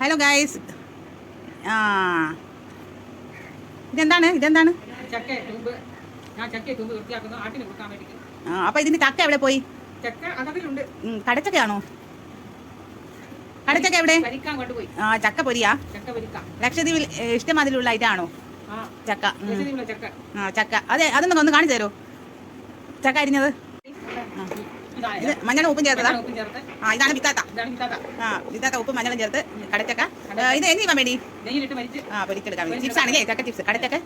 Hello guys ആ. ഇതെന്താണ്? ഇതെന്താണ്? ആ, അപ്പൊ ഇതിന്റെ ചക്ക എവിടെ പോയി? കടച്ചക്കയാണോ? കടച്ചക്ക എവിടെ? ആ ചക്ക പൊരിയാ? ലക്ഷദ്വീപിൽ ഇഷ്ടമാതിലുള്ള ഇതാണോ ആ. ചക്ക. ആ ചക്ക. അതെ അതൊന്നും ഒന്ന് കാണിച്ചു തരുമോ ചക്ക അരിഞ്ഞത്? ഇത് മഞ്ഞളും ഉപ്പും ചേർത്തതാ? ആ ഇതാണ് വിത്താത്ത. ആ വിത്താത്ത ഉപ്പും മഞ്ഞളും ചേർത്ത് കടച്ചക്ക. ഇത് ഇത് ചെയ്യാൻ വേണ്ടി? ആ പൊരിച്ചെടുക്കാൻ വേണ്ടി. ചിപ്സ് ആണല്ലേ ചക്ക ചിപ്സ്. കടച്ചക്ക?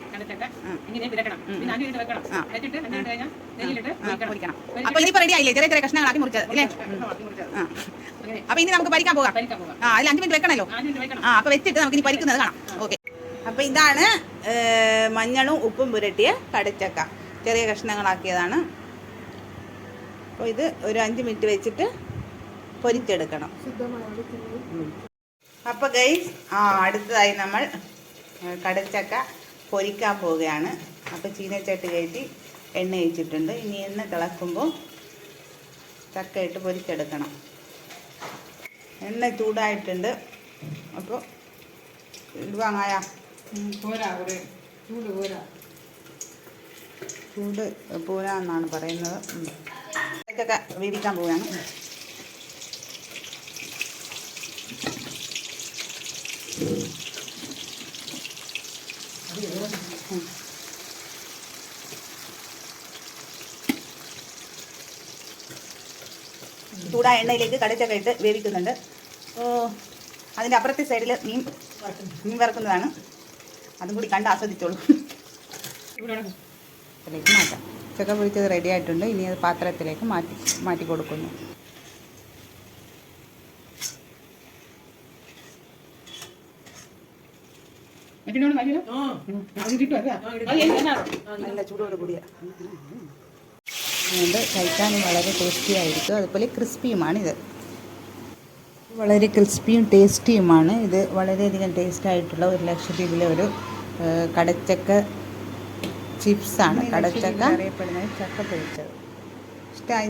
പൊരിക്കണം. അപ്പൊ ഇനിയിപ്പോ റെഡി ആയില്ലേ? ചെറിയ ചെറിയ കഷ്ണങ്ങളാക്കി മുറിച്ചത് അല്ലേ അപ്പൊ ഇനി നമുക്ക് പരിക്കാൻ പോകാം. ആ അതിൽ അഞ്ച് മിനിറ്റ് വെക്കണല്ലോ. ആ അപ്പൊ വെച്ചിട്ട് നമുക്ക് ഇനി പരിക്കുന്നത് കാണാം. ഓക്കെ. അപ്പൊ ഇതാണ് മഞ്ഞളും ഉപ്പും പുരട്ടിയ കടച്ചക്ക. ചെറിയ കഷ്ണങ്ങളാക്കിയതാണ് അപ്പോൾ ഇത് ഒരു അഞ്ച് മിനിറ്റ് വെച്ചിട്ട് പൊരിച്ചെടുക്കണം. അപ്പോൾ ഗൈസ് ആ അടുത്തതായി നമ്മൾ കടച്ചക്ക പൊരിക്കാൻ പോവുകയാണ്. അപ്പോൾ ചീനച്ചട്ടി കയറ്റി എണ്ണ ഒഴിച്ചിട്ടുണ്ട്. ഇനി എണ്ണ തിളക്കുമ്പോൾ ചക്ക ഇട്ട് പൊരിച്ചെടുക്കണം. എണ്ണ ചൂടായിട്ടുണ്ട്. അപ്പോൾ ഇടുവാങ്ങായ വാങ്ങായ ചൂട് പോരാ. എന്നാണ് പറയുന്നത്. ഉം. ചക്ക വേവിക്കാൻ പോവുകയാണ് ചൂടാ ചൂടായ എണ്ണയിലേക്ക് കടച്ചക്ക ഇട്ട് വേവിക്കുന്നുണ്ട്. ഓ അതിന്റെ അപ്പുറത്തെ സൈഡിൽ മീൻ മീൻ വറക്കുന്നതാണ്. അതും കൂടി കണ്ട് ആസ്വദിച്ചോളൂ. മാറ്റാം. ചക്ക പൊരിച്ചത് റെഡി ആയിട്ടുണ്ട്. ഇനി അത് പാത്രത്തിലേക്ക് മാറ്റി മാറ്റി കൊടുക്കുന്നു. നല്ല ചൂടോട് കൂടിയ. അതുകൊണ്ട് കഴിക്കാനും വളരെ ടേസ്റ്റി ആയിരിക്കും അതുപോലെ ക്രിസ്പിയുമാണ് ഇത്. വളരെ ക്രിസ്പിയും ടേസ്റ്റിയുമാണ്. ഇത് വളരെയധികം ടേസ്റ്റ് ആയിട്ടുള്ള ഒരു ലക്ഷദ്വീപിലെ ഒരു കടച്ചക്ക ചിപ്സാണ് കടച്ചക്ക. അറിയപ്പെടുന്നത് ചക്ക പൊരിച്ചത് ഇഷ്ടമായി